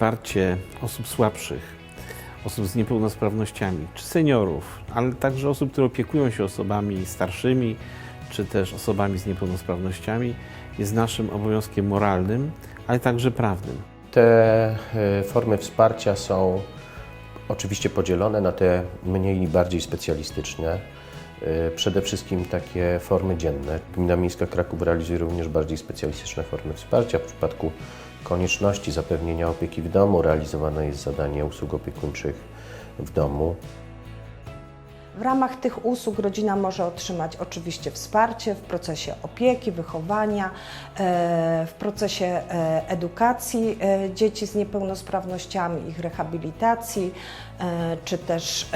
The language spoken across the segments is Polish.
wsparcie osób słabszych, osób z niepełnosprawnościami, czy seniorów, ale także osób, które opiekują się osobami starszymi, czy też osobami z niepełnosprawnościami, jest naszym obowiązkiem moralnym, ale także prawnym. Te e, formy wsparcia są oczywiście podzielone na te mniej i bardziej specjalistyczne. E, Przede wszystkim takie formy dzienne. Gmina Miejska Kraków realizuje również bardziej specjalistyczne formy wsparcia. W przypadku konieczności zapewnienia opieki w domu realizowane jest zadanie usług opiekuńczych w domu. W ramach tych usług rodzina może otrzymać oczywiście wsparcie w procesie opieki, wychowania, e, w procesie e, edukacji e, dzieci z niepełnosprawnościami, ich rehabilitacji, czy też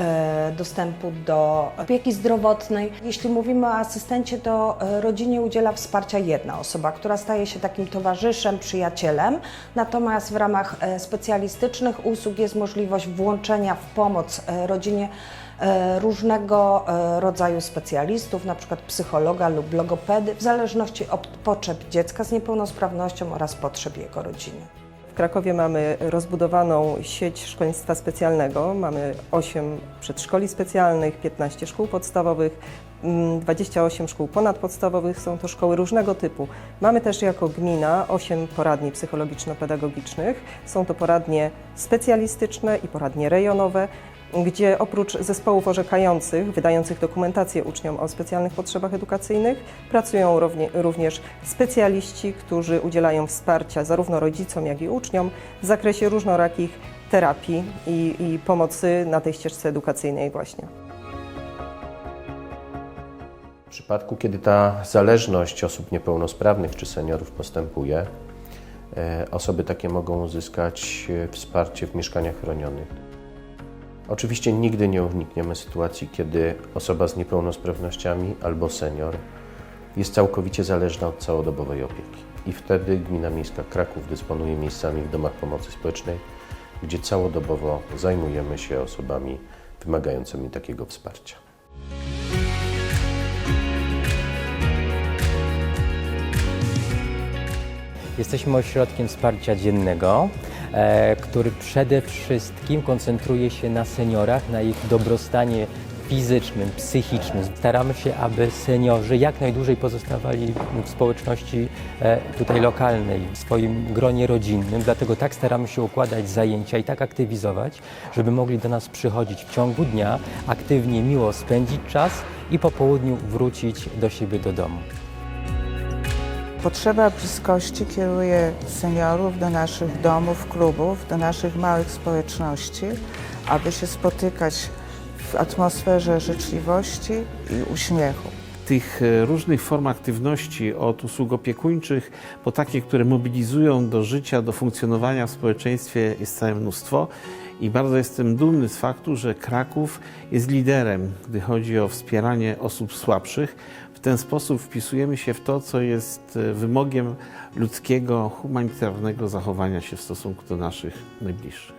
dostępu do opieki zdrowotnej. Jeśli mówimy o asystencie, to rodzinie udziela wsparcia jedna osoba, która staje się takim towarzyszem, przyjacielem. Natomiast w ramach specjalistycznych usług jest możliwość włączenia w pomoc rodzinie różnego e, rodzaju specjalistów, na przykład psychologa lub logopedy, w zależności od potrzeb dziecka z niepełnosprawnością oraz potrzeb jego rodziny. W Krakowie mamy rozbudowaną sieć szkolnictwa specjalnego. Mamy 8 przedszkoli specjalnych, 15 szkół podstawowych, mm, 28 szkół ponadpodstawowych. Są to szkoły różnego typu. Mamy też jako gmina 8 poradni psychologiczno-pedagogicznych. Są to poradnie specjalistyczne i poradnie rejonowe, gdzie oprócz zespołów orzekających, wydających dokumentację uczniom o specjalnych potrzebach edukacyjnych, pracują równie, również specjaliści, którzy udzielają wsparcia zarówno rodzicom, jak i uczniom w zakresie różnorakich terapii i, i pomocy na tej ścieżce edukacyjnej właśnie. W przypadku, kiedy ta zależność osób niepełnosprawnych czy seniorów postępuje, e, osoby takie mogą uzyskać e, wsparcie w mieszkaniach chronionych. Oczywiście nigdy nie unikniemy sytuacji, kiedy osoba z niepełnosprawnościami albo senior jest całkowicie zależna od całodobowej opieki. I wtedy Gmina Miejska Kraków dysponuje miejscami w domach pomocy społecznej, gdzie całodobowo zajmujemy się osobami wymagającymi takiego wsparcia. Jesteśmy ośrodkiem wsparcia dziennego, który przede wszystkim koncentruje się na seniorach, na ich dobrostanie fizycznym, psychicznym. Staramy się, aby seniorzy jak najdłużej pozostawali w społeczności e, tutaj lokalnej, w swoim gronie rodzinnym. Dlatego tak staramy się układać zajęcia i tak aktywizować, żeby mogli do nas przychodzić w ciągu dnia, aktywnie, miło spędzić czas i po południu wrócić do siebie do domu. Potrzeba bliskości kieruje seniorów do naszych domów, klubów, do naszych małych społeczności, aby się spotykać w atmosferze życzliwości i uśmiechu. Tych e, różnych form aktywności, od usług opiekuńczych po takie, które mobilizują do życia, do funkcjonowania w społeczeństwie, jest całe mnóstwo. I bardzo jestem dumny z faktu, że Kraków jest liderem, gdy chodzi o wspieranie osób słabszych. Ten sposób wpisujemy się w to, co jest e, wymogiem ludzkiego, humanitarnego zachowania się w stosunku do naszych najbliższych.